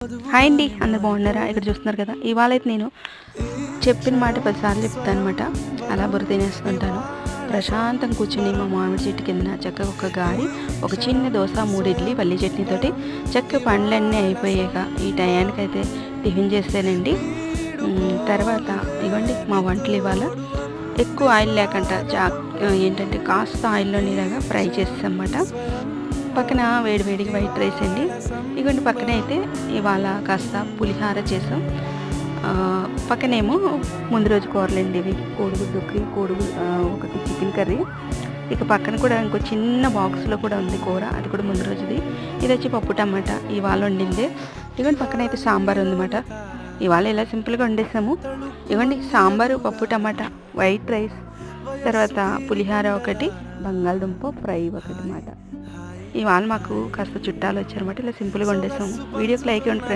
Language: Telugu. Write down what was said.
హాయ్ అండి అందరు బాగున్నారా? ఇక్కడ చూస్తున్నారు కదా. ఇవాళ అయితే నేను చెప్పిన మాట పదిసార్లు చెప్తాను అనమాట అలా బుర్ర తినేస్తుంటాను. ప్రశాంతం కూర్చుని మా మామిడి చెట్టు కింద చక్కగా ఒక గారి ఒక చిన్న దోశ మూడు ఇడ్లీ పల్లి చట్నీతోటి చక్కగా పండ్లన్నీ అయిపోయాక ఈ టయానికి అయితే టిఫిన్ చేస్తానండి. తర్వాత ఇవ్వండి మా వంటలు ఇవాళ. ఎక్కువ ఆయిల్ లేకుండా చా ఏంటంటే కాస్త ఆయిల్లో ఇలాగా ఫ్రై చేస్తామన్నమాట పక్కన వేడి వేడిగా వైట్ రైస్ అండి. ఇగోండి పక్కన అయితే ఇవాళ కాస్త పులిహార చేసాం. పక్కనేమో ముందు రోజు కూరలండి ఇవి. కోడిగుడ్డుకి కోడిగుడ్డు ఒకటి చికెన్ కర్రీ. ఇక పక్కన కూడా ఇంకో చిన్న బాక్స్లో కూడా ఉంది కూర. అది కూడా ముందు రోజుది. ఇది వచ్చి పప్పు టమాటా. ఇవాళ వండింది. ఇవ్వండి పక్కన అయితే సాంబార్ ఉందన్నమాట. ఇవాళ ఇలా సింపుల్గా వండేసాము. ఇవ్వండి సాంబారు పప్పు టమాటా వైట్ రైస్ తర్వాత పులిహార ఒకటి బంగాళదుంప ఫ్రై ఒకటి అన్నమాట. ఇవాళ మాకు కాస్త చుట్టాలు వచ్చారన్నమాట ఇలా సింపుల్గా వండేసాము వీడియోకి లైక్ ఇవ్వండి.